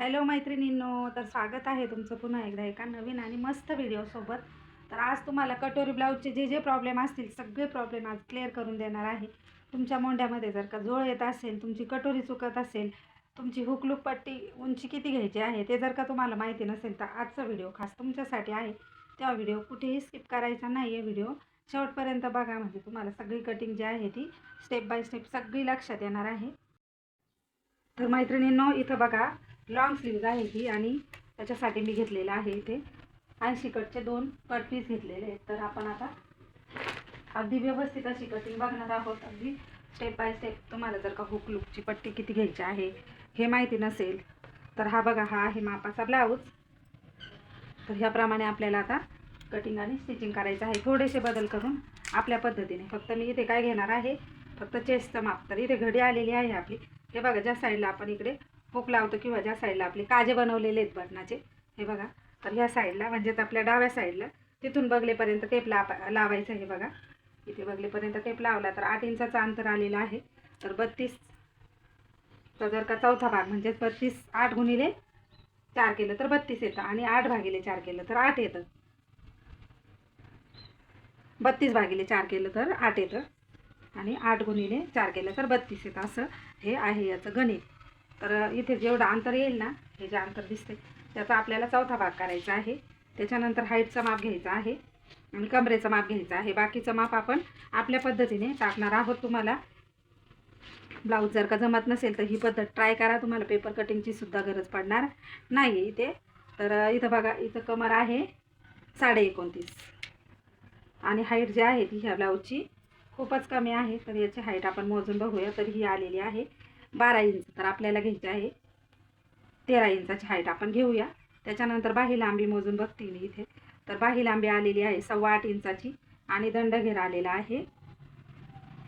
Hello मैत्रिणींनो तर स्वागत आहे तुमचं पुन्हा एकदा एका नवीन आणि मस्त व्हिडिओसोबत तर आज तुम्हाला कटोरी ब्लाऊजचे जे जे प्रॉब्लेम असतील सगळे प्रॉब्लेम आज क्लिअर करून देणार आहे. तुमच्या मोंड्यामध्ये जर का जोळ येत असेल तुमची कटोरी चुकत असेल तुमची हुकलूक पट्टी उंची किती घ्यायची आहे ते जर का तुम्हाला माहिती नसेल तर आजचा व्हिडिओ खास तुमच्यासाठी आहे. त्या व्हिडिओ कुठेही स्किप करायचा नाही आहे व्हिडिओ शेवटपर्यंत बघा म्हणजे तुम्हाला सगळी कटिंग जी आहे ती स्टेप बाय स्टेप सगळी लक्षात येणार आहे. तर मैत्रिणींनो इथं बघा लॉंग स्लीव्ज आहे ही आणि त्याच्यासाठी मी घेतलेलं आहे इथे. ऐंशी कटचे दोन कट पीस घेतलेले आहेत. तर आपण आता अगदी व्यवस्थित अशी कटिंग बघणार आहोत. अगदी स्टेप बाय स्टेप तुम्हाला जर का हुक लुकची पट्टी किती घ्यायची आहे हे माहिती नसेल तर हा बघा हा आहे मापाचा ब्लाऊज तर ह्याप्रमाणे आपल्याला आता कटिंग आणि स्टिचिंग करायचं आहे. थोडेसे बदल करून आपल्या पद्धतीने. फक्त मी इथे काय घेणार आहे? फक्त चेस्टचं माप. तर इथे घडी आलेली आहे आपली. हे बघा ज्या साईडला आपण इकडे हुक लावतो किंवा ज्या साईडला आपले काजे बनवलेले आहेत बटनाचे हे बघा तर ह्या साईडला म्हणजेच आपल्या डाव्या साईडला तिथून बघलेपर्यंत टेप लाव लावायचं हे बघा. इथे बघलेपर्यंत टेप लावला तर आठ इंचाचं अंतर आलेलं आहे. तर बत्तीस तर जर का चौथा भाग म्हणजेच बत्तीस आठ गुणिले चार केलं तर बत्तीस येतं आणि आठ भागिले चार केलं तर आठ येतं. बत्तीस भागिले चार केलं तर आठ येतं आणि आठ गुणिले चार केलं तर बत्तीस येतं. असं हे आहे याचं गणित. तर इथे जेवढं अंतर येईल ना हे जे अंतर दिसते त्याचा आपल्याला चौथा भाग करायचा आहे. त्याच्यानंतर हाईटचा माप घ्यायचा आहे आणि कमरेचं माप घ्यायचं आहे. बाकीचं माप आपण आपल्या पद्धतीने टाकणार आहोत तुम्हाला. ब्लाऊज जर का जमत नसेल तर ही पद्धत ट्राय करा. तुम्हाला पेपर कटिंगची सुद्धा गरज पडणार नाही इथे. तर इथं बघा इथं कमर आहे साडे एकोणतीस आणि हाईट जी आहे ती ह्या ब्लाऊजची खूपच कमी आहे. तर याची हाईट आपण मोजून बघूया. तर ही आलेली आहे. बारा इंच तर आपल्याला घ्यायची आहे. तेरा इंचाची हाईट आपण घेऊया. त्याच्यानंतर बाही लांबी मोजून बघते मी इथे. तर बाही लांबी आलेली आहे सव्वा आठ इंचाची आणि दंडघेर आलेला आहे.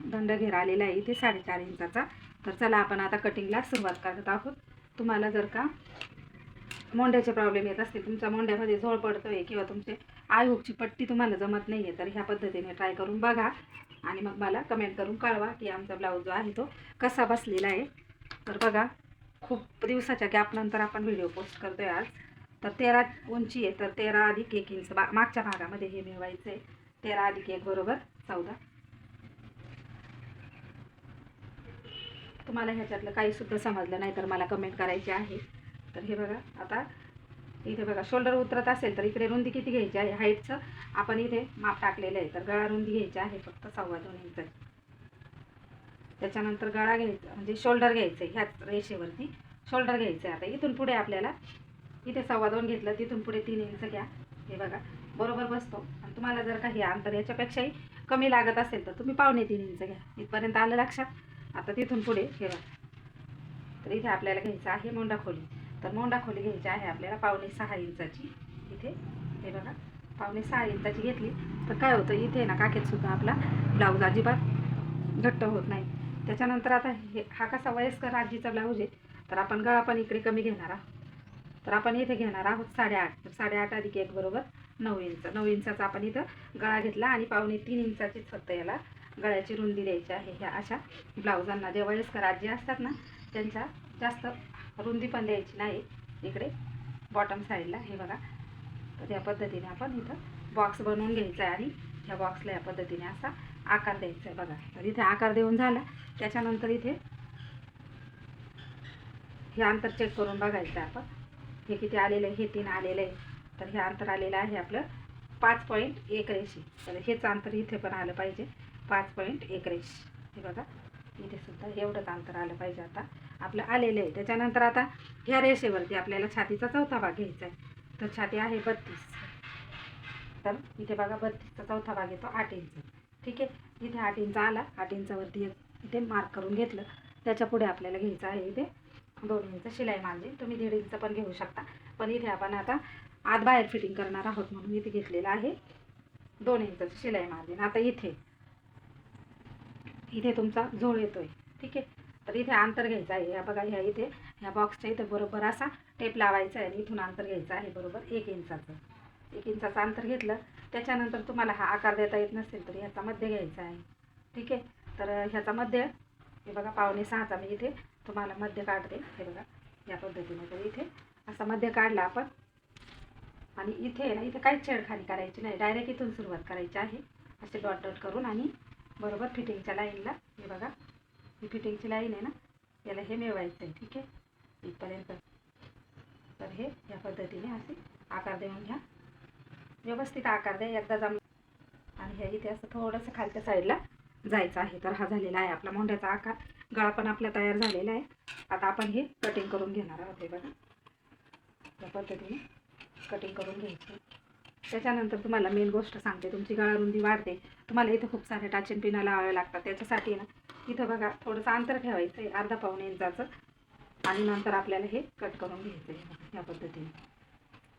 दंडघेर आलेला आहे इथे साडेचार इंचाचा. तर चला आपण आता कटिंगला सुरुवात करत आहोत. तुम्हाला जर का मोंड्याचे प्रॉब्लेम येत असतील तुमच्या मोंड्यामध्ये झोळ पडतोय किंवा तुमचे आयुकची पट्टी तुम्हाला जमत नाही आहे तर ह्या पद्धतीने ट्राय करून बघा. आणि मग मला कमेंट करून कळवा की आमचा ब्लाऊज जो आहे तो कसा बसलेला आहे. तर बघा खूप दिवसाच्या गॅपनंतर आपण व्हिडिओ पोस्ट करतोय आज. तर तेरा उंची आहे तर तेरा अधिक एक इंच बा मागच्या भागामध्ये हे मिळवायचं आहे. तेरा अधिक एक बरोबर चौदा. तुम्हाला ह्याच्यातलं काहीसुद्धा समजलं नाही तर मला कमेंट करायची आहे. तर हे बघा आता इथे बघा शोल्डर उतरत असेल तर इकडे रुंदी किती घ्यायची आहे? हाईटचं आपण इथे माप टाकलेलं आहे. तर गळा रुंदी घ्यायची आहे फक्त सव्वा दोन इंच त्याच्यानंतर गळा घ्यायचा म्हणजे शोल्डर घ्यायचं आहे ह्याच रेषेवरती. शोल्डर घ्यायचं आहे आता. इथून पुढे आपल्याला इथे सव्वा दोन घेतलं तिथून पुढे तीन इंच घ्या. हे बघा बरोबर बसतो. आणि तुम्हाला जर काही अंतर याच्यापेक्षाही कमी लागत असेल तर तुम्ही पावणे तीन इंच घ्या. इथपर्यंत आलं लक्षात? आता तिथून पुढे हे बघा. तर इथे आपल्याला घ्यायचं आहे मोंडा खोली तर मोंडा खोली घ्यायची आहे आपल्याला पावणे सहा इंचाची. इथे हे बघा पावणे सहा इंचाची घेतली. तर काय होतं इथे ना काकेतसुद्धा आपला ब्लाऊज अजिबात घट्ट होत नाही. त्याच्यानंतर आता हे हा कसा वयस्कर आजीचा ब्लाऊज आहे तर आपण गळा पण इकडे कमी घेणार आहोत. तर आपण इथे घेणार आहोत साडेआठ. तर साडेआठ अधिक एक बरोबर नऊ इंच. नऊ इंचाचा आपण इथं गळा घेतला आणि पावणे तीन इंचाचीच फक्त याला गळ्याची रुंदी द्यायची आहे. ह्या अशा ब्लाऊजांना जे वयस्कर आजी असतात ना त्यांच्या जास्त रुंदी पण द्यायची नाही. इकडे बॉटम साईडला हे बघा. तर त्या पद्धतीने आपण इथं बॉक्स बनवून घ्यायचा आहे आणि ह्या बॉक्सला या पद्धतीने असा आकार द्यायचा आहे बघा. तर इथे आकार देऊन झाला. त्याच्यानंतर इथे हे अंतर चेक करून बघायचं आहे आपण. हे किती आलेलं आहे? हे तीन आलेलं आहे. तर हे अंतर आलेलं आहे आपलं पाच पॉईंट एक रेशी तर हेच अंतर इथे पण आलं पाहिजे. पाच पॉईंट एक रेष. हे बघा. इथे सुद्धा एवढंच अंतर आलं पाहिजे आता. आपलं आलेलं आहे. त्याच्यानंतर आता ह्या रेषेवरती आपल्याला छातीचा चौथा भाग घ्यायचा आहे. तर छाती आहे बत्तीस. तर इथे बघा बत्तीसचा चौथा भाग येतो आठ इंच ठीक आहे? इथे आठ इंच आला आठ इंचावरती इथे मार्क करून घेतलं. त्याच्या पुढे आपल्याला घ्यायचं आहे इथे दोन इंच शिलाई मार्जिन तुम्ही दीड इंच पण घेऊ शकता. पण इथे आपण आता आत बाहेर फिटिंग करणार आहोत म्हणून इथे घेतलेलं आहे. दोन इंचाचं शिलाई मार्जिन आता इथे इथे तुमचा झोळ येतोय. ठीक आहे? तर इथे अंतर घ्यायचं आहे. ह्या बघा ह्या इथे ह्या बॉक्सच्या इथे बरोबर असा टेप लावायचा आहे आणि इथून अंतर घ्यायचं आहे बरोबर एक इंचाचं. एक इंचाचं अंतर घेतलं त्याच्यानंतर तुम्हाला हा आकार देता येत नसेल तर ह्याचा मध्य घ्यायचा आहे. ठीक आहे? तर ह्याचा मध्य हे बघा पावणे सहाचा मी इथे तुम्हाला मध्य काढते. हे बघा या पद्धतीने. तर इथे असा मध्य काढला आपण. आणि इथे ना इथे काहीच छेडखानी करायची नाही. डायरेक्ट इथून सुरुवात करायची आहे. असे डॉट डॉट करून आणि बरोबर फिटिंगच्या लाईनला हे बघा फिटिंगची लाईन आहे ना याला हे मिळवायचं आहे ठीक आहे? इथपर्यंत. तर हे या पद्धतीने असे आकार देऊन घ्या. व्यवस्थित आकार द्या एकदा जम आणि हे इथे असं थोडंसं खालच्या साईडला जायचं आहे. तर हा झालेला आहे आपला मोंढ्याचा आकार. गळा पण आपला तयार झालेला आहे. आता आपण हे कटिंग करून घेणार आहोत हे बघा. या पद्धतीने कटिंग करून घ्यायची. त्याच्यानंतर तुम्हाला मेन गोष्ट सांगते. तुमची गळारुंदी वाढते. तुम्हाला इथं खूप सारे टाचन पिना लावावे लागतात. त्याच्यासाठी ना इथं बघा थोडंसं अंतर ठेवायचं आहे अर्धा पाऊण इंचाचं. आणि नंतर आपल्याला हे कट करून घ्यायचं आहे या पद्धतीने.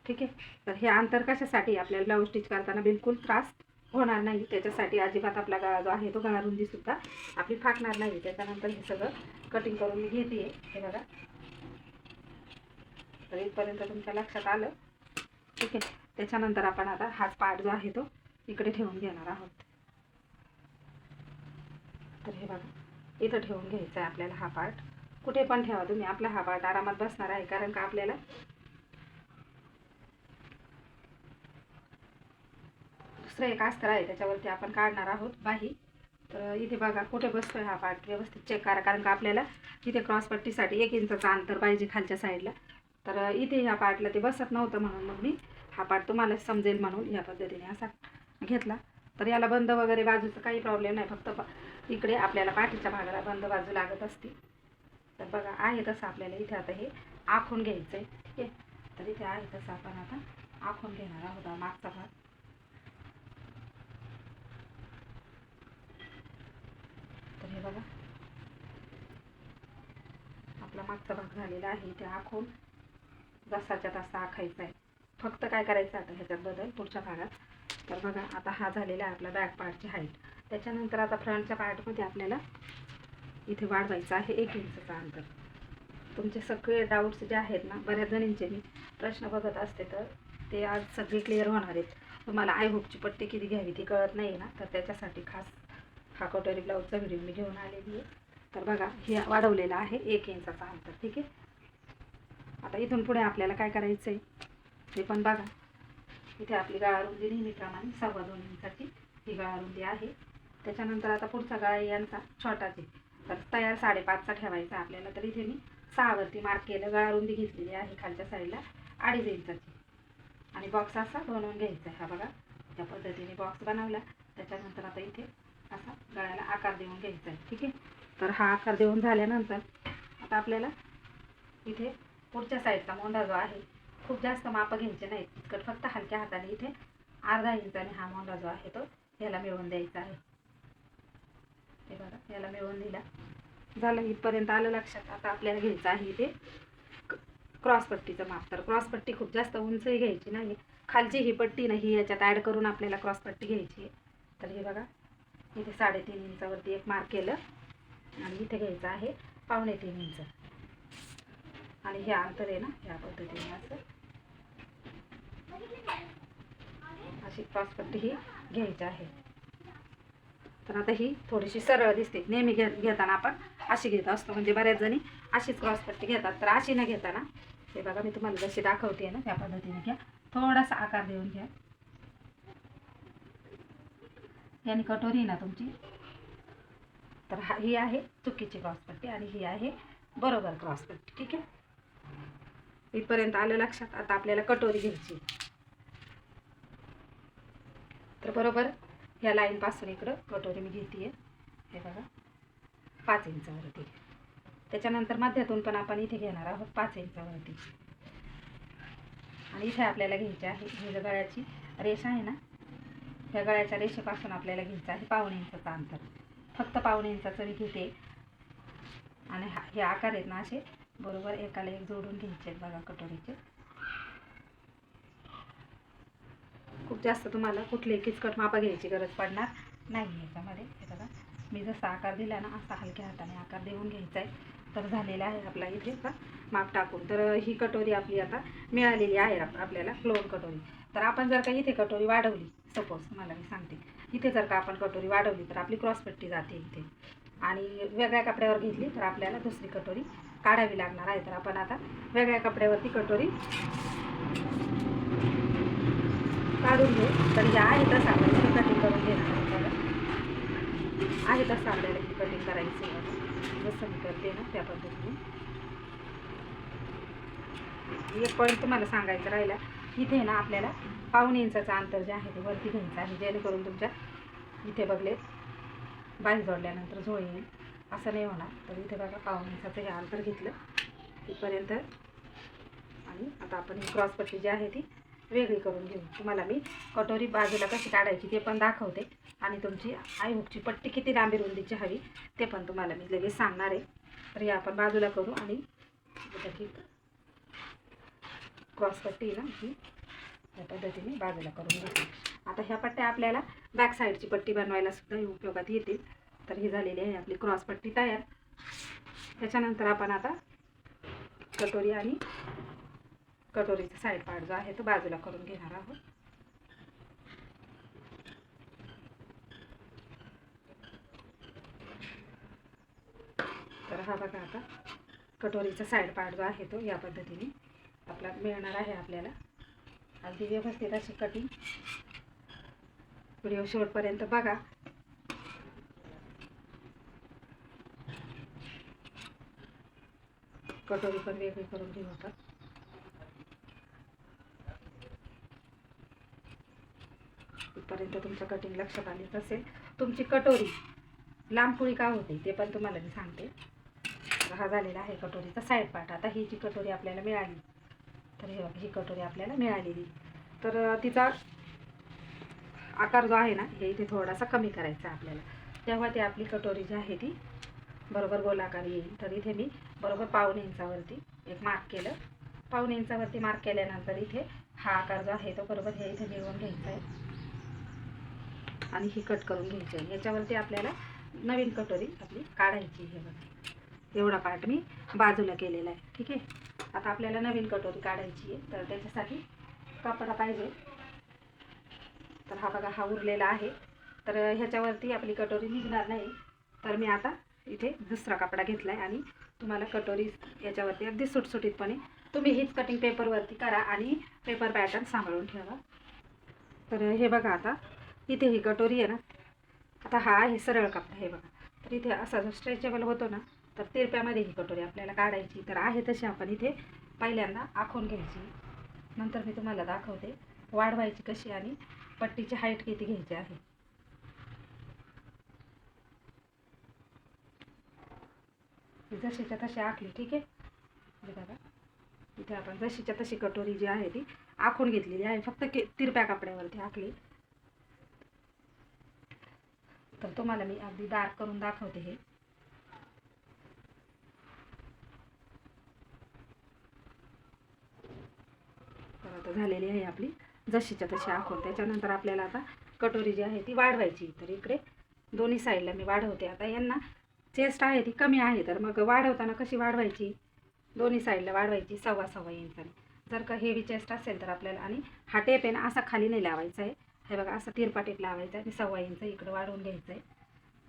ठीक आहे? तर हे अंतर कशासाठी? आपल्याला ब्लाऊज स्टिच करताना बिलकुल त्रास होणार नाही. त्याच्यासाठी अजिबात आपला गळा जो आहे तो गळारुंदीसुद्धा आपली फाकणार नाही. त्याच्यानंतर हे सगळं कटिंग करून मी घेते. हे बघा. तर इथपर्यंत तुमच्या लक्षात आलं. ठीक आहे? त्याच्यानंतर आपण आता हाच पार्ट जो आहे तो इकडे ठेवून घेणार आहोत. तर हे बघा इथं ठेवून घ्यायचा आहे आपल्याला हा पार्ट कुठे पण ठेवा तुम्ही आपला हा पार्ट आरामात बसणार आहे कारण का आपल्याला? दुसरं एक अस्तर आहे त्याच्यावरती आपण काढणार आहोत बाही. तर इथे बघा कुठे बसतोय हा पार्ट व्यवस्थित चेक करा कारण का आपल्याला इथे क्रॉसपट्टीसाठी एक इंचाचं अंतर पाहिजे खालच्या साईडला तर इथे ह्या पार्टला ते बसत नव्हतं म्हणून मग मी हा पार्ट तुम्हाला समजेल म्हणून या पद्धतीने असा घेतला. तर याला बंद वगैरे बाजूचं काही प्रॉब्लेम नाही फक्त इकडे आपल्याला पाठीच्या भागाला बंद बाजू लागत असते. तर बघा आहे तसं आपल्याला इथे आता हे आखून घ्यायचं आहे ठीक आहे? तर इथे आहे तसं आपण आता आखून घेणार आहोत मागचा भाग. तर हे बघा. आपला मागचा भाग झालेला आहे. इथे आखून जसाच्या तसा आखायचा आहे फक्त काय करायचं आता ह्याच्यात बदल? पुढच्या भागात. तर बघा आता हा झालेला आहे आपला बॅक पार्टची हाईट त्याच्यानंतर आता फ्रंटच्या पार्टमध्ये आपल्याला इथे वाढवायचं आहे एक इंचचं अंतर. तुमचे सगळे डाऊट्स जे आहेत ना बऱ्याच जणींचे मी प्रश्न बघत असते तर ते आज सगळे क्लिअर होणार आहेत. तुम्हाला आयहोपची पट्टी किती घ्यावी ती कळत नाही ना तर त्याच्यासाठी खास हा कटोरी ब्लाऊजचा व्हिडिओ मी घेऊन आलेली आहे. तर बघा हे वाढवलेलं आहे एक इंचाचा अंतर ठीक आहे? आता इथून पुढे आपल्याला काय करायचं आहे ते पण बघा. इथे आपली गळारुंदी नेहमीप्रमाणे सव्वा दोन इंचाची ही गळारुंदी आहे. त्याच्यानंतर आता पुढचा गळा यांचा छोटाच. आहे तर तयार साडेपाचचा ठेवायचा आपल्याला. तर इथे मी सहावरती मार्क केलं. गळारुंदी घेतलेली आहे खालच्या साईडला अडीच इंचाची. आणि बॉक्स असा बनवून घ्यायचा आहे. हा बघा त्या पद्धतीने बॉक्स बनवला. त्याच्यानंतर आता इथे असा गळ्याला आकार देऊन घ्यायचा आहे. ठीक आहे? तर हा आकार देऊन झाल्यानंतर आता आपल्याला इथे पुढच्या साईडचा मोंढा जो आहे खूप जास्त मापं घ्यायचे नाहीत. इतकं फक्त हलक्या हाताने इथे अर्धा इंचाने हा मोंढा जो आहे तो ह्याला मिळवून द्यायचा आहे. हे बघा याला मिळवून दिला. झालं इथपर्यंत आलं लक्षात. आता आपल्याला घ्यायचं आहे इथे क्रॉसपट्टीचं माप. तर क्रॉसपट्टी खूप जास्त उंचही घ्यायची नाही. खालची ही पट्टी नाही याच्यात ॲड करून आपल्याला क्रॉस पट्टी घ्यायची आहे. तर हे बघा इथे साडेतीन इंचावरती एक मार्क केलं. आणि इथे घ्यायचं आहे पावणे तीन इंच. आणि हे अंतर आहे ना ह्या पद्धतीने असं. अशी क्रॉसपट्टी ही घ्यायची आहे. तर आता ही थोडीशी सरळ दिसते. नेहमी घे घेताना आपण अशी घेत असतो. म्हणजे बऱ्याच जणी अशीच क्रॉसपट्टी घेतात. तर अशी न घेताना हे बघा मी तुम्हाला जशी दाखवते ना त्या पद्धतीने घ्या. थोडासा आकार देऊन घ्या. याने कटोरी ना तुमची. तर हा ही आहे चुकीची क्रॉसपट्टी आणि ही आहे बरोबर क्रॉसपट्टी ठीक आहे? इथपर्यंत आलं लक्षात. आता आपल्याला कटोरी घ्यायची. तर बरोबर ह्या लाईनपासून इकडं कटोरी मी घेते हे बघा. पाच इंचावरती त्याच्यानंतर मध्यातून पण आपण इथे घेणार आहोत पाच इंचावरती आणि इथे आपल्याला घ्यायची आहे ही गळ्याची रेषा आहे ना ह्या गळ्याच्या रेषेपासून आपल्याला घ्यायचं आहे पावणे इंचाचं अंतर. फक्त पावणे इंचाचं मी घेते. आणि हा हे आकार आहेत ना असे बरोबर एकाला एक जोडून घ्यायचे आहेत बघा कटोरीचे. खूप जास्त तुम्हाला कुठले किचकट मापा घ्यायची गरज पडणार नाही याच्यामध्ये. हे बघा मी जसा आकार दिला ना असा हलक्या हाताने आकार देऊन घ्यायचा आहे. तर झालेला आहे आपला इथे का माप टाकून. तर ही कटोरी आपली आता मिळालेली आहे आपल्याला फ्लोअर कटोरी. तर आपण जर का इथे कटोरी वाढवली सपोज तुम्हाला मी सांगते. इथे जर का आपण कटोरी वाढवली तर आपली क्रॉसपट्टी जाते इथे. आणि वेगळ्या कपड्यावर घेतली तर आपल्याला दुसरी कटोरी काढावी लागणार आहे. तर आपण आता वेगळ्या कपड्यावरती कटोरी काढून घेऊ. तर ह्या आहे तसं आपल्याला कटिंग करून घेणार आहे आहे तसं आपल्याला कटिंग करायची जसं मी करते ना त्या पद्धतीने. एक पॉईंट तुम्हाला सांगायचं राहिला इथे ना आपल्याला पाऊन इंचाचं अंतर जे आहे ते वरती घ्यायचं आहे. जेणेकरून तुमच्या इथे बघले बाई जोडल्यानंतर झोळ येईल. असं नाही होणार. तर इथे बघा पाऊन इंचाचं हे अंतर घेतलं. तिथपर्यंत आणि आता आपण ही क्रॉसपट्टी जी आहे ती वेगळी करून घेऊ तुम्हाला मी कटोरी बाजूला कशी काढायची ते पण दाखवते. आणि तुमची आईमुखची पट्टी किती लांबी रुंदीची हवी ते पण तुम्हाला मी लगेच सांगणार आहे. तर हे आपण बाजूला करू आणि क्रॉस पट्टी ना ही या पद्धतीने बाजूला करून घेऊ आता ह्या पट्ट्या आपल्याला बॅक साईडची पट्टी बनवायला सुद्धा उपयोगात येतील. तर ही झालेली आहे आपली क्रॉसपट्टी तयार. त्याच्यानंतर आपण आता कटोरी आणि कटोरीचा साईड पार्ट जो आहे तो बाजूला करून घेणार आहोत. तर हा बघा आता कटोरीचा साईड पार्ट जो आहे तो या पद्धतीने आपला मिळणार आहे आपल्याला. अगदी व्यवस्थित अशी कटिंग व्हिडिओ शेवटपर्यंत बघा. कटोरी पण वेगळी करून घेऊ आता इथपर्यंत तुमचं कटिंग लक्षात आली तसेल तुमची कटोरी लांबपोळी का होते ते पण तुम्हाला मी सांगते. हा झालेला आहे कटोरीचा साईड पार्ट आता ही जी कटोरी आपल्याला मिळाली तर हे ही कटोरी आपल्याला मिळालेली. तर तिचा आकार जो आहे ना हे इथे थोडासा कमी करायचा आपल्याला. तेव्हा ती आपली कटोरी जी आहे ती बरोबर गोलाकार येईल. तर इथे मी बरोबर पाऊन इंचावरती एक मार्क केलं. पाऊन इंचावरती मार्क केल्यानंतर इथे हा आकार जो आहे तो बरोबर हे इथे मिळवून घ्यायचा आहे. आणि ही कट करून घ्यायची आहे. याच्यावरती आपल्याला नवीन कटोरी आपली काढायची आहे बघा. एवढा पार्ट मी बाजूला केलेला आहे. ठीक आहे? आता आपल्याला नवीन कटोरी काढायची आहे. तर त्याच्यासाठी कपडा पाहिजे. तर हा बघा हा उरलेला आहे. तर ह्याच्यावरती आपली कटोरी निघणार नाही. तर मी आता इथे दुसरा कपडा घेतला आहे आणि तुम्हाला कटोरी याच्यावरती अगदी सुटसुटीतपणे तुम्ही हीच कटिंग पेपरवरती करा आणि पेपर पॅटर्न सांभाळून ठेवा. तर हे बघा आता इथे ही कटोरी आहे ना. आता हा आहे सरळ कपडा हे बघा. तर इथे असा जो स्ट्रेचेबल होतो ना तर तिरप्यामध्ये ही कटोरी आपल्याला काढायची. तर आहे तशी आपण इथे पहिल्यांदा आखून घ्यायची. नंतर मी तुम्हाला दाखवते वाढवायची कशी आणि पट्टीची हाईट किती घ्यायची आहे. जशीच्या तशी आखली ठीक आहे? बघा. इथे आपण जशीच्या तशी कटोरी जी आहे ती आखून घेतलेली आहे. फक्त के तिरप्या कपड्यावरती आखली. तर तुम्हाला मी अगदी डार्क करून दाखवते हे. तर आता झालेली आहे आपली जशीच्या तशी आखून. त्याच्यानंतर आपल्याला आता कटोरी जी आहे ती वाढवायची. तर इकडे दोन्ही साईडला मी वाढवते. आता यांना चेस्ट आहे ती कमी आहे तर मग वाढवताना कशी वाढवायची? दोन्ही साईडला वाढवायची सव्वा सव्वा इंचाने जर का हेवी चेस्ट असेल तर आपल्याला आणि हा टेपेन असा खाली नाही लावायचा आहे. हे बघा असं तिरपाटीत लावायचं आहे. आणि सव्वा इंच इकडं वाढवून घ्यायचं आहे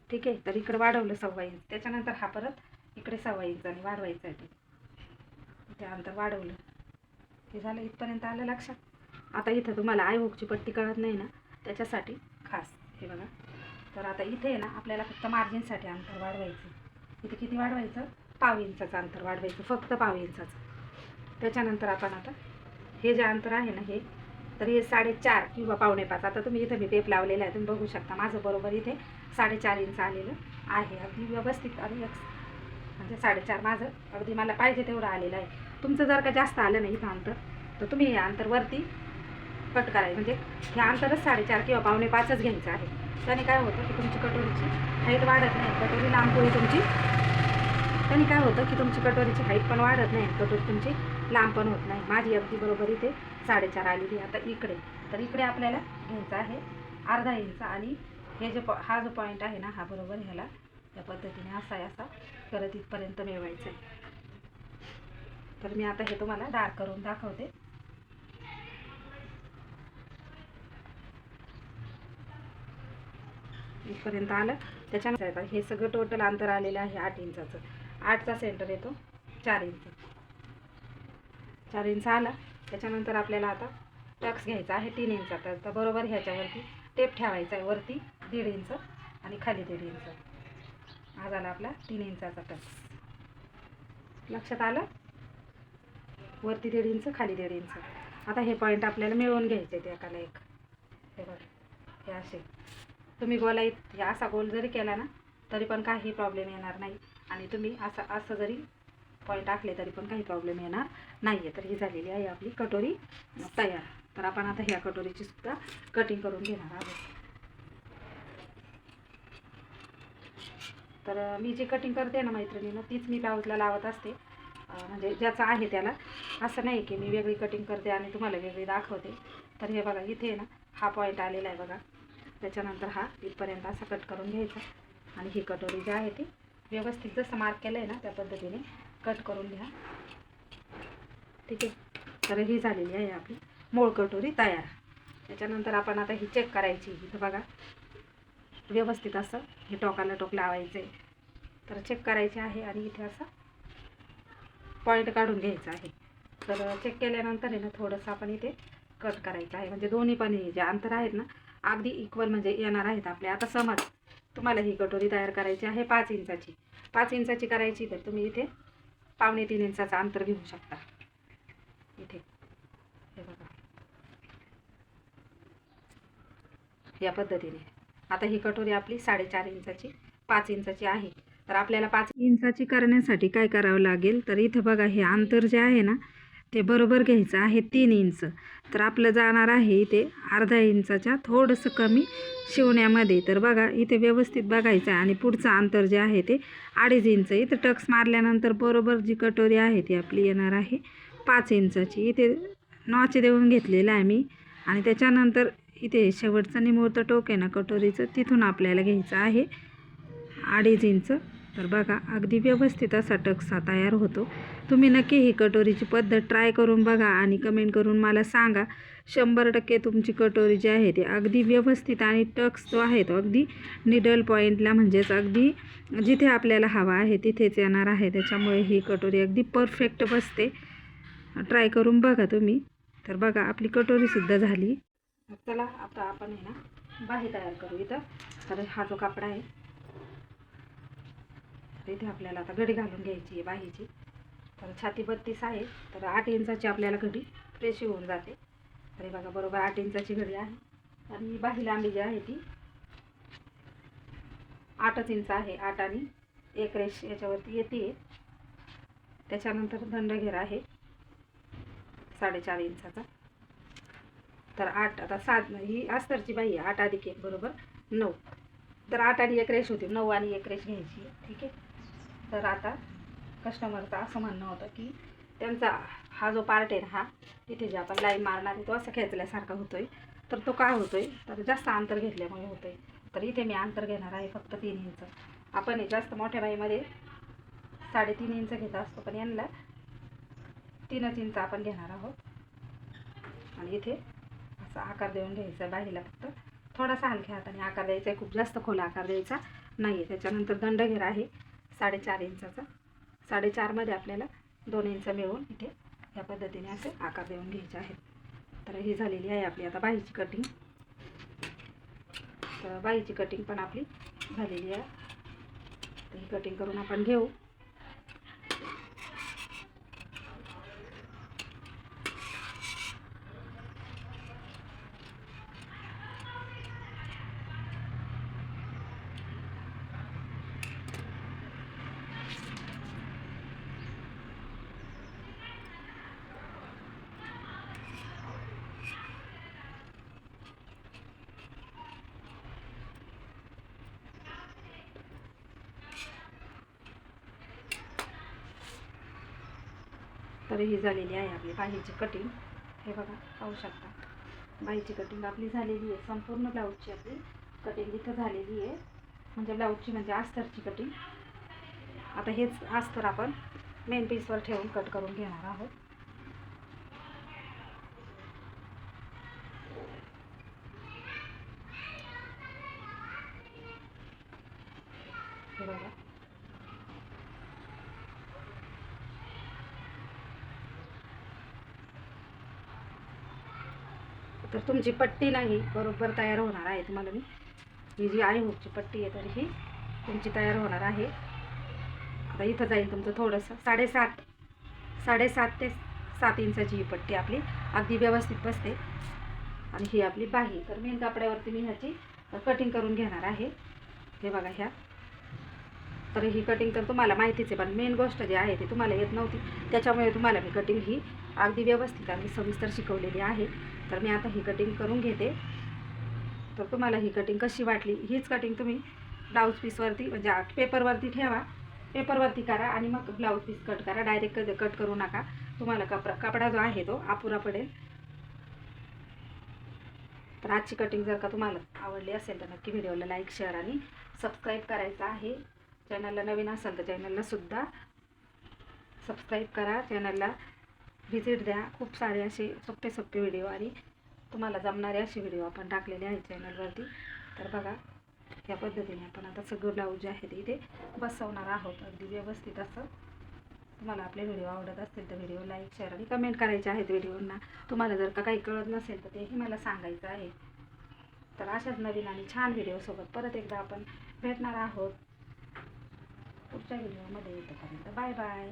ठीक आहे? तर इकडं वाढवलं सव्वा इंच. त्याच्यानंतर हा परत इकडे सव्वा इंचाने वाढवायचा आहे ते. ते अंतर वाढवलं. हे झालं इथपर्यंत आलं लक्षात. आता इथं तुम्हाला आयहोकची पट्टी कळत नाही ना? त्याच्यासाठी खास हे बघा. तर आता इथे आहे ना आपल्याला फक्त मार्जिनसाठी अंतर वाढवायचं इथे किती वाढवायचं? पाव इंचाचं अंतर वाढवायचं. फक्त पाव इंचाचं. त्याच्यानंतर आपण आता हे जे अंतर आहे ना हे तर हे साडेचार किंवा पावणे पाच. आता तुम्ही इथं मी टेप लावलेला आहे तुम्ही बघू शकता. माझं बरोबर इथे साडेचार इंच आलेलं आहे. अगदी व्यवस्थित आणि एक म्हणजे साडेचार माझं. अगदी मला पाहिजे तेवढं आलेलं आहे. तुमचं जर का जास्त आलं नाही इथं अंतर तर तुम्ही हे अंतर वरती कट करायचं म्हणजे हे अंतरच साडेचार किंवा पावणे पाचच घ्यायचं आहे. त्याने काय होतं की तुमची कटोरीची हाईट वाढत नाही. कटोरी लांब पोळी तुमची. त्याने काय होतं की तुमची कटोरीची हाईट पण वाढत नाही कटोरी तुमची लांब पण होत नाही. माझी अगदी बरोबर इथे साडेचार आलेली आता इकडे. तर इकडे आपल्याला घ्यायचं आहे अर्धा इंच आणि हे जे पॉ हा जो पॉईंट आहे ना हा बरोबर ह्याला या पद्धतीने असा आहे असा करत इथपर्यंत मिळवायचं आहे. तर मी आता हे तुम्हाला डार्क करून दाखवते. इथपर्यंत आलं. त्याच्यानंतर हे सगळं टोटल अंतर आलेलं आहे आठ इंचाचं. आठचा सेंटर येतो चार इंच. चार इंच आला. त्याच्यानंतर आपल्याला आता टक्स घ्यायचा आहे तीन इंचाचा तर बरोबर ह्याच्यावरती टेप ठेवायचा आहे वरती दीड इंच आणि खाली दीड इंच हा झाला आपला तीन इंचाचा टक्स लक्षात आलं? वरती दीड इंच खाली दीड इंच आता हे पॉईंट आपल्याला मिळवून घ्यायचे ते एकाला एक. हे बघ हे असे. तुम्ही गोलाईत असा गोल जरी केला ना तरी पण काही प्रॉब्लेम येणार नाही. आणि तुम्ही असं असं जरी पॉईंट टाकले तरी पण काही प्रॉब्लेम येणार नाही आहे तर ही झालेली आहे आपली कटोरी तयार. तर आपण आता ह्या कटोरीची सुद्धा कटिंग करून घेणार आहोत. तर मी जी कटिंग करते ना मैत्रिणीनं तीच मी ब्लाऊजला लावत असते. म्हणजे ज्याचं आहे त्याला. असं नाही की मी वेगळी कटिंग करते आणि तुम्हाला वेगळी दाखवते. तर हे बघा इथे आहे ना हा पॉईंट आलेला आहे बघा. त्याच्यानंतर हा इथपर्यंत असा कट करून घ्यायचा. आणि ही कटोरी जी आहे ती व्यवस्थित जसं मार्क केलं आहे ना त्या पद्धतीने कट करून घ्या. ठीक आहे? तर ही झालेली आहे आपली मूळ कटोरी तयार. त्याच्यानंतर आपण आता ही चेक करायची. इथं बघा व्यवस्थित असं हे टोकाला टोक लावायचं. आहे तर चेक करायचे आहे आणि इथे असं पॉईंट काढून घ्यायचा आहे. तर चेक केल्यानंतर आहे ना थोडंसं आपण इथे कट करायचं आहे. म्हणजे दोन्ही पण हे जे अंतर आहेत ना अगदी इक्वल म्हणजे येणार आहेत आपले. आता समज तुम्हाला ही कटोरी तयार करायची आहे पाच इंचाची. पाच इंचाची करायची तर तुम्ही इथे पावणे तीन इंचाचं अंतर घेऊ शकता. इथे. हे बघा. या पद्धतीने. आता ही कटोरी आपली साडेचार इंचाची पाच इंचाची आहे. तर आपल्याला पाच इंचाची करण्यासाठी काय करावं लागेल? तर इथं बघा हे अंतर जे आहे ना ते बरोबर घ्यायचं आहे तीन इंच. तर आपलं जाणार आहे इथे अर्धा इंचाच्या थोडंसं कमी शिवण्यामध्ये. तर बघा इथे व्यवस्थित बघायचं आहे. आणि पुढचं अंतर जे आहे ते अडीच इंच. इथं टक्स मारल्यानंतर बरोबर जी कटोरी आहे ती आपली येणार आहे पाच इंचाची. इथे नॉच देऊन घेतलेलं आहे मी. आणि त्याच्यानंतर इथे शेवटचं निमूर्त टोक आहे ना कटोरीचं तिथून आपल्याला घ्यायचं आहे अडीच इंच. तर बघा अगदी व्यवस्थित असा टक्सा तयार होतो. तुम्ही नक्की ही कटोरीची पद्धत ट्राय करून बघा आणि कमेंट करून मला सांगा. शंभर टक्के तुमची कटोरी जी आहे ती अगदी व्यवस्थित आणि टक्स जो आहे तो अगदी निडल पॉईंटला म्हणजेच अगदी जिथे आपल्याला हवा आहे तिथेच येणार आहे. त्याच्यामुळे ही कटोरी अगदी परफेक्ट बसते. ट्राय करून बघा तुम्ही. तर बघा आपली कटोरीसुद्धा झाली. चला आता आपण आहे ना बाही तयार करू इथं. तर हा जो कापडा आहे इथे आपल्याला आता घडी घालून घ्यायची आहे बाहीची तर छाती बत्तीस आहे. तर आठ इंचाची आपल्याला घडी फ्रेश होऊन जाते. तरी बघा बरोबर आठ इंचाची घडी आहे. आणि बाही लांबी जी आहे ती आठच इंच आहे. आठ आणि एक रेश याच्यावरती येते. त्याच्यानंतर दंडघेर आहे. साडेचार इंचाचा. तर आठ आता सात ही अस्तरची बाई आहे. आठ अधिक एक बरोबर नऊ. तर आठ आणि एक रेश होती. नऊ आणि एक रेश घ्यायची आहे. ठीक आहे? तर आता कस्टमरचं असं म्हणणं होतं की त्यांचा हा जो पार्ट आहे ना हा तिथे जे आपण लाईन मारणार आहे तो असं खेचल्यासारखा होतो आहे तर तो काय होतो आहे तर जास्त अंतर घेतल्यामुळे होतो आहे तर इथे मी अंतर घेणार आहे फक्त तीन इंच आपण हे जास्त मोठ्या बाईमध्ये साडेतीन इंच घेत असतो पण यांना तीनच इंच आपण घेणार आहोत. आणि इथे असा आकार देऊन घ्यायचा बाईला फक्त. थोडासा हलक्या हाताने आकार द्यायचा आहे खूप जास्त खोला आकार द्यायचा नाही आहे त्याच्यानंतर दंडघेर आहे साडेचार इंचाचा साडेचारमध्ये आपल्याला दोन इंच मिळवून इथे या पद्धतीने असे आकार देऊन घ्यायचे आहेत. तर ही झालेली आहे आपली आता बाईची कटिंग तर बाईची कटिंग पण आपली झालेली आहे. तर ही कटिंग करून आपण घेऊ तर ही झालेली आहे आपली बाहीची कटिंग हे बघा पाहू शकता. बाहीची कटिंग आपली झालेली आहे. संपूर्ण ब्लाऊजची आपली कटिंग इथं झालेली आहे. म्हणजे ब्लाऊजची म्हणजे अस्तरची कटिंग आता हेच अस्तर आपण मेन पीसवर ठेवून कट करून घेणार आहोत हे बघा तर तुमची पट्टी नाही बरोबर तयार होणार आहे तुम्हाला मी. ही जी आहे हुकची पट्टी आहे तर ही तुमची तयार होणार आहे. आता इथं जाईल तुमचं थोडंसं. साडेसात साडेसात ते सात इंचाची ही पट्टी आपली अगदी व्यवस्थित बसते. आणि ही आपली बाही. तर मेन कापड्यावरती मी ह्याची कटिंग करून घेणार आहे. हे बघा ह्या. तर ही कटिंग तर तुम्हाला माहितीच आहे पण मेन गोष्ट जी आहे ती तुम्हाला येत नव्हती. त्याच्यामुळे तुम्हाला मी कटिंग ही अगदी व्यवस्थित आणि सविस्तर शिकवलेली आहे. तर मी आता ही कटिंग करून घेते. तर तुम्हाला ही कटिंग कशी वाटली? हीच कटिंग तुम्ही ब्लाऊज पीसवरती म्हणजे आ- पेपरवरती ठेवा. पेपरवरती करा आणि मग ब्लाऊज पीस कट करा. डायरेक्ट कट करू नका. तुम्हाला कपडा कपडा जो आहे तो अपुरा पडेल. तर आजची कटिंग जर का तुम्हाला आवडली असेल तर नक्की व्हिडिओला लाईक शेअर आणि सबस्क्राईब करायचं आहे. चॅनलला नवीन असाल तर चॅनलला सुद्धा सबस्क्राईब करा. चॅनलला व्हिजिट द्या. खूप सारे असे सोपे सोपे व्हिडिओ आणि तुम्हाला जमणारे असे व्हिडिओ आपण टाकलेले आहेत चॅनलवरती तर बघा या पद्धतीने आपण आता सगळं ब्लाऊज जे आहे ते इथे बसवणार आहोत. अगदी व्यवस्थित असं. तुम्हाला आपले व्हिडिओ आवडत असतील तर व्हिडिओ लाईक शेअर आणि कमेंट करायचे आहेत व्हिडिओंना तुम्हाला जर का काही कळत नसेल तर तेही मला सांगायचं आहे. तर अशाच नवीन आणि छान व्हिडिओसोबत परत एकदा आपण भेटणार आहोत. पुढच्या व्हिडिओमध्ये येतोपर्यंत बाय बाय